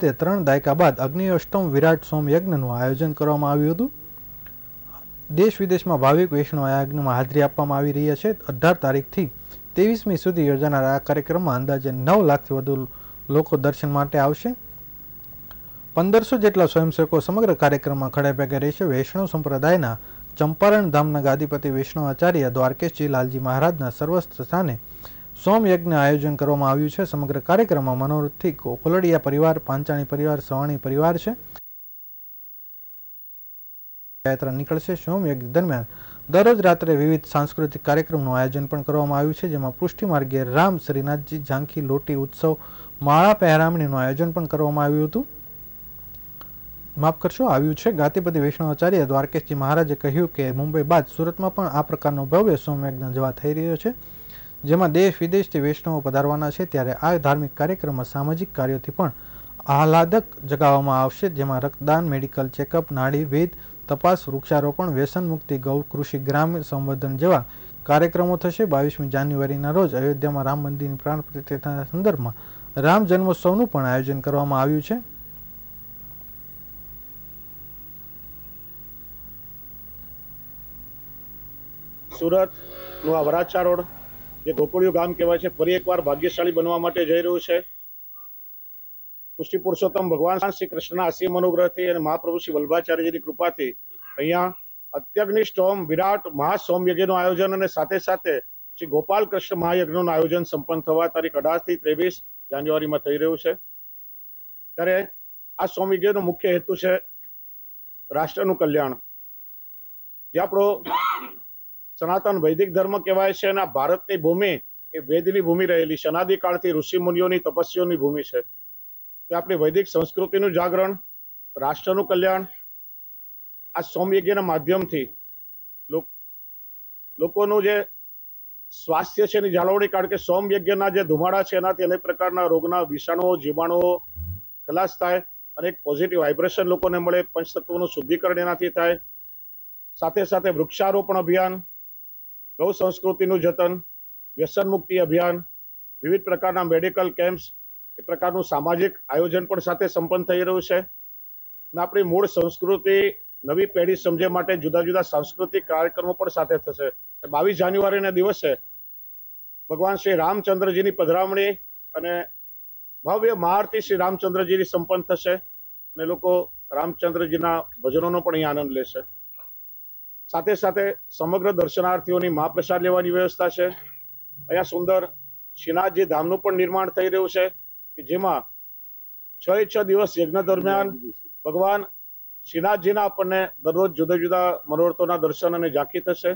તે ત્રણ દાયકા બાદ અગ્નિઅષ્ટમ વિરાટ સોમ આયોજન કરવામાં આવ્યું હતું. દેશ વિદેશમાં ભાવિક વૈષ્ણવ યજ્ઞમાં હાજરી આપવામાં આવી રહી છે. અઢાર તારીખથી ત્રેવીસમી સુધી યોજાનાર આ કાર્યક્રમમાં અંદાજે નવ લાખથી વધુ લોકો દર્શન માટે આવશે. પંદરસો જેટલા સ્વયંસેવકો સમગ્ર કાર્યક્રમમાં ખડે રહેશે. વૈષ્ણવ સંપ્રદાયના ચંપારણ ધામના ગાદીપતિ વૈષ્ણવ આચાર્ય દ્વારકેશજી લાલજી મહારાજના સર્વસ્થ સ્થાને સોમ યજ્ઞ આયોજન કરવામાં આવ્યું છે. સમગ્ર કાર્યક્રમમાં મનોરથી કોલડિયા પરિવાર, પાંચાણી પરિવાર, સવાણી પરિવાર છે. યાત્રા નીકળશે. સોમયજ્ઞ દરમિયાન દરરોજ રાત્રે વિવિધ સાંસ્કૃતિક કાર્યક્રમનું આયોજન પણ કરવામાં આવ્યું છે, જેમાં પૃષ્ટિ માર્ગે રામ, શ્રીનાથજી, ઝાંખી, લોટી ઉત્સવ, માળા પહેરામણીનું આયોજન પણ કરવામાં આવ્યું હતું. માફ કરશો, આવ્યું છે. ગાતિપતિ વૈષ્ણવાચાર્ય દ્વારકેશજી મહારાજે કહ્યું કે મુંબઈ બાદ સુરતમાં પણ આ પ્રકારનો ભવ્ય સોમયજ્ઞ જવા થઈ રહ્યો છે. જેમાં દેશ વિદેશથી વૈષ્ણવો પધારવાના છે, ત્યારે આ ધાર્મિક કાર્યક્રમમાં સામાજિક કાર્યોથી પણ આહલાદક જગાવવામાં આવશે, જેમાં રક્તદાન, મેડિકલ ચેકઅપ, નાડી વેદ, તપાસ, વૃક્ષારોપણ, વ્યસન મુક્તિ, ગૌ કૃષિ ગ્રામ સંવર્ધન જેવા કાર્યક્રમો થશે. બાવીસમી જાન્યુઆરીના રોજ અયોધ્યામાં રામ મંદિરની પ્રાણ પ્રતિષ્ઠાના સંદર્ભમાં રામ જન્મોત્સવનું પણ આયોજન કરવામાં આવ્યું છે. સુરતનું આ વરાછા રોડ જે ગોકુળિયું ગામ કહેવાય છે, ફરી એકવાર ભાગ્યશાળી બનવા માટે જઈ રહ્યું છે. પુષ્ટિ પુરુષોત્તમ ભગવાન શ્રી કૃષ્ણના અસીમ અનુગ્રહથી અને મહાપ્રભુ શ્રી વલ્ભાચાર્યજીની કૃપાથી અહીંયા અત્યગ્નિષ્ઠ હોમ વિરાટ મહાસોમ આયોજન અને સાથે સાથે શ્રી ગોપાલ કૃષ્ણ મહાયજ્ઞનું આયોજન સંપન્ન થવા તારીખ અઢારથી ત્રેવીસ જાન્યુઆરીમાં થઈ રહ્યું છે. ત્યારે આ સોમ યજ્ઞનો મુખ્ય હેતુ છે રાષ્ટ્રનું કલ્યાણ. જે આપણો સનાતન વૈદિક ધર્મ કહેવાય છે અને ભારતની ભૂમિ એ વેદની ભૂમિ રહેલી છે. અનાદિકાળથી ઋષિ મુનિઓની તપસ્વીઓની ભૂમિ છે. તે આપણી વૈદિક સંસ્કૃતિનું જાગરણ, રાષ્ટ્રનું કલ્યાણ, આ સોમયજ્ઞના માધ્યમથી લોક- લોકોનું જે સ્વાસ્થ્ય છે એની જાળવણી, કારણ કે સોમયજ્ઞના જે ધુમાડા છે એનાથી અનેક પ્રકારના રોગના વિષાણુઓ, જીવાણુઓ ખલાસ થાય અને એક પોઝિટિવ વાઇબ્રેશન લોકોને મળે, પંચતત્વનું શુદ્ધિકરણ એનાથી થાય. સાથે સાથે વૃક્ષારોપણ અભિયાન ગૌ સંસ્કૃતિનું જતન, વ્યસન મુક્તિ અભિયાન, વિવિધ પ્રકારના મેડિકલ કેમ્પ્સ, એ પ્રકારનું સામાજિક આયોજન પણ સાથે સંપન્ન થઈ રહ્યું છે. અને આપણી મૂળ સંસ્કૃતિ નવી પેઢી સમજે માટે જુદા જુદા સાંસ્કૃતિક કાર્યક્રમો પણ સાથે થશે. બાવીસ જાન્યુઆરીના દિવસે ભગવાન શ્રી રામચંદ્રજીની પધરામણી અને ભવ્ય મહારતી શ્રી રામચંદ્રજીની સંપન્ન થશે. અને લોકો રામચંદ્રજીના ભજનોનો પણ અહીં આનંદ લેશે. સાથે સાથે સમગ્ર દર્શનાર્થીઓની મહાપ્રસાદ લેવાની વ્યવસ્થા છે. અહીંયા સુંદર શ્રીનાથજી ધામનું પણ નિર્માણ થઈ રહ્યું છે કે જેમાં છ છ દિવસ યજ્ઞ દરમિયાન ભગવાન શ્રીનાથજીના આપણને દરરોજ જુદા જુદા મનોરથોના દર્શન અને ઝાંખી થશે.